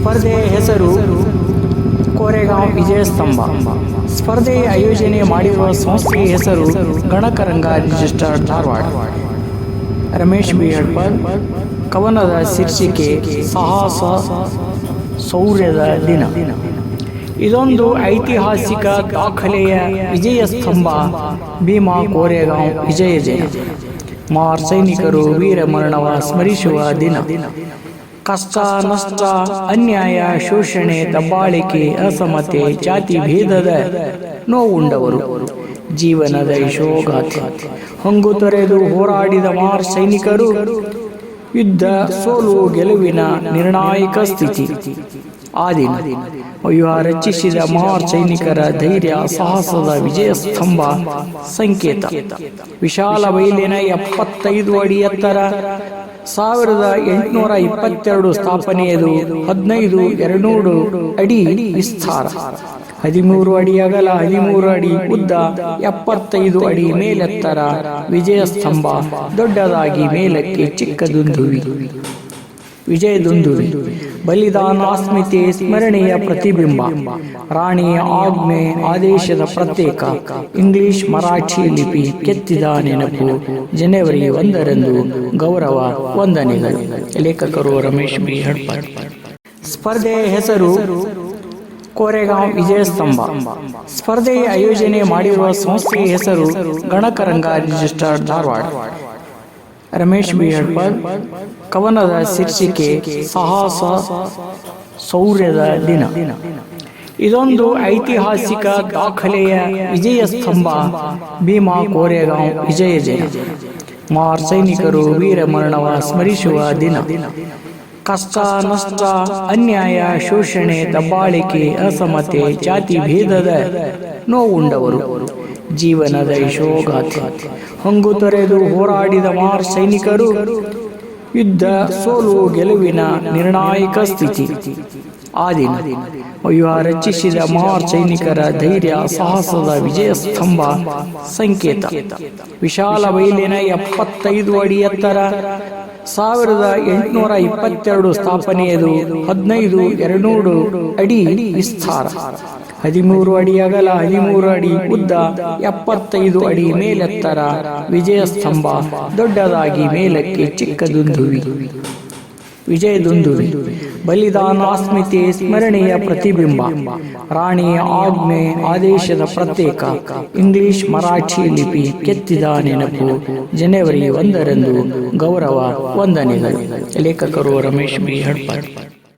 ಸ್ಪರ್ಧೆಯ ಹೆಸರು ಕೋರೆಗಾಂವ್ ವಿಜಯ ಸ್ತಂಭ. ಸ್ಪರ್ಧೆಯ ಆಯೋಜನೆ ಮಾಡಿರುವ ಸಂಸ್ಥೆಯ ಹೆಸರು ಗಣಕರಂಗ ರಿಜಿಸ್ಟರ್ ಧಾರವಾಡ. ರಮೇಶ್ ಬಿ ಹಡ್ಪಲ್ ಕವನದ ಶೀರ್ಷಿಕೆ ಸಾಹಸ ಸೌರ್ಯದ ದಿನ. ಇದೊಂದು ಐತಿಹಾಸಿಕ ದಾಖಲೆಯ ವಿಜಯ ಸ್ತಂಭ, ಭೀಮಾ ಕೋರೆಗಾಂವ್ ವಿಜಯ ಜಯ. ಮಾರ್ ಸೈನಿಕರು ವೀರ ಮರಣವ ಸ್ಮರಿಸುವ ದಿನ. ಕಷ್ಟ, ನಷ್ಟ, ಅನ್ಯಾಯ, ಶೋಷಣೆ, ದಬ್ಬಾಳಿಕೆ, ಅಸಮತೆ, ಜಾತಿ ಭೇದದ ನೋವುಂಡವರು. ಜೀವನದ ಯಶೋಗಾಥೆ. ಹೊಂಗು ತೊರೆದು ಹೋರಾಡಿದ ಮಾರ್ ಸೈನಿಕರು, ಯುದ್ಧ ಸೋಲು ಗೆಲುವಿನ ನಿರ್ಣಾಯಕ ಸ್ಥಿತಿ. ಆ ದಿನ ಅಯ್ಯೋ ರಚಿಸಿದ ಮಹಾರ್ ಸೈನಿಕರ ಧೈರ್ಯ, ಸಾಹಸದ ವಿಜಯ ಸ್ತಂಭ ಸಂಕೇತ. ವಿಶಾಲ ಬಯಲಿನ ಎಪ್ಪತ್ತೈದು ಅಡಿ ಎತ್ತರ ಸಾವಿರದ ಎಂಟುನೂರ ಇಪ್ಪತ್ತೆರಡು ಸ್ಥಾಪನೆಯದು ಹದಿನೈದು ಎರಡುನೂರು ಅಡಿ ವಿಸ್ತಾರ. ಹದಿಮೂರು ಅಡಿ ಅಗಲ, ಹದಿಮೂರು ಅಡಿ ಉದ್ದ, ಎಪ್ಪತ್ತೈದು ಅಡಿ ಮೇಲೆತ್ತರ ವಿಜಯ ಸ್ತಂಭ, ದೊಡ್ಡದಾಗಿ ಮೇಲಕ್ಕೆ ಚಿಕ್ಕದುಂದುವಿ ವಿಜಯದುಂದುವಿ ಬಲಿದಾನಾಸ್ಮಿತೆ ಸ್ಮರಣೆಯ ಪ್ರತಿಬಿಂಬ. ರಾಣಿಯ ಆಜ್ಞೆ, ಆದೇಶದ ಪ್ರತ್ಯೇಕ. ಇಂಗ್ಲಿಷ್ ಮರಾಠಿ ಲಿಪಿ ಕೆತ್ತಿದ ನೆನಪು. ಜನವರಿ ಒಂದರಂದು ಗೌರವ ವಂದನೆಗಳು. ಲೇಖಕರು ರಮೇಶ್ ಬಿ. ಹಡ್ಪಡ್ ಸ್ಪರ್ಧೆಯ ಹೆಸರು ಕೋರೆಗಾಂವ್ ವಿಜಯ ಸ್ತಂಭ ಸ್ಪರ್ಧೆಯ ಆಯೋಜನೆ ಮಾಡಿರುವ ಸಂಸ್ಥೆಯ ಹೆಸರು ಗಣಕರಂಗ ರಿಜಿಸ್ಟರ್ ಧಾರವಾಡ. ರಮೇಶ್ ಬಿ ಹಡ್ಪಲ್ ಕವನದ ಶೀರ್ಷಿಕೆ ಸಾಹಸ ಶೌರ್ಯದ ದಿನ. ಇದೊಂದು ಐತಿಹಾಸಿಕ ದಾಖಲೆಯ ವಿಜಯ ಸ್ತಂಭ, ಭೀಮಾ ಕೋರೆಗಾಂವ್ ವಿಜಯ ಜಯ. ಮಾರ್ ಸೈನಿಕರು ವೀರ ಮರಣವ ಸ್ಮರಿಸುವ ದಿನ. ಕಷ್ಟ, ನಷ್ಟ, ಅನ್ಯಾಯ, ಶೋಷಣೆ, ದಬ್ಬಾಳಿಕೆ, ಅಸಮತೆ, ಜಾತಿ ಭೇದದ ನೋವುಂಡವರು. ಜೀವನದ ಶೋಘಾತ ಹೊಂಗು ತೊರೆದು ಹೋರಾಡಿದ ಮಾರ್ ಸೈನಿಕರು, ಯುದ್ಧ ಸೋಲು ಗೆಲುವಿನ ನಿರ್ಣಾಯಕ ಸ್ಥಿತಿ. ಆ ದಿನ ರಚಿಸಿದ ಮಹಾರ್ ಸೈನಿಕರ ಧೈರ್ಯ, ಸಾಹಸದ ವಿಜಯ ಸ್ತಂಭ ಸಂಕೇತ. ವಿಶಾಲ ಬಯಲಿನ ಎಪ್ಪತ್ತೈದು ಅಡಿ ಎತ್ತರ ಸಾವಿರದ ಎಂಟುನೂರ ಇಪ್ಪತ್ತೆರಡು ಸ್ಥಾಪನೆಯದು ಹದಿನೈದು, ಎರಡುನೂರು ಅಡಿ ವಿಸ್ತಾರ. ಹದಿಮೂರು ಅಡಿ ಅಗಲ, ಹದಿಮೂರು ಅಡಿ ಉದ್ದ, ಎಪ್ಪತ್ತೈದು ಅಡಿ ಮೇಲೆತ್ತರ ವಿಜಯ ಸ್ತಂಭ ದೊಡ್ಡದಾಗಿ ಮೇಲಕ್ಕೆ ಚಿಕ್ಕದುಂದುವಿ ವಿಜಯದುಂದುವಿ ಬಲಿದಾನಾಸ್ಮಿತೆ ಸ್ಮರಣೆಯ ಪ್ರತಿಬಿಂಬ. ರಾಣಿಯ ಆಜ್ಞೆ, ಆದೇಶದ ಪ್ರತ್ಯೇಕ. ಇಂಗ್ಲಿಷ್ ಮರಾಠಿ ಲಿಪಿ ಕೆತ್ತಿದ ನೆನಪು. ಜನವರಿ ಒಂದರಂದು ಗೌರವ ವಂದನೆಗಳು. ಲೇಖಕರು ರಮೇಶ್ ಬಿ ಹಡ್ಪರ್.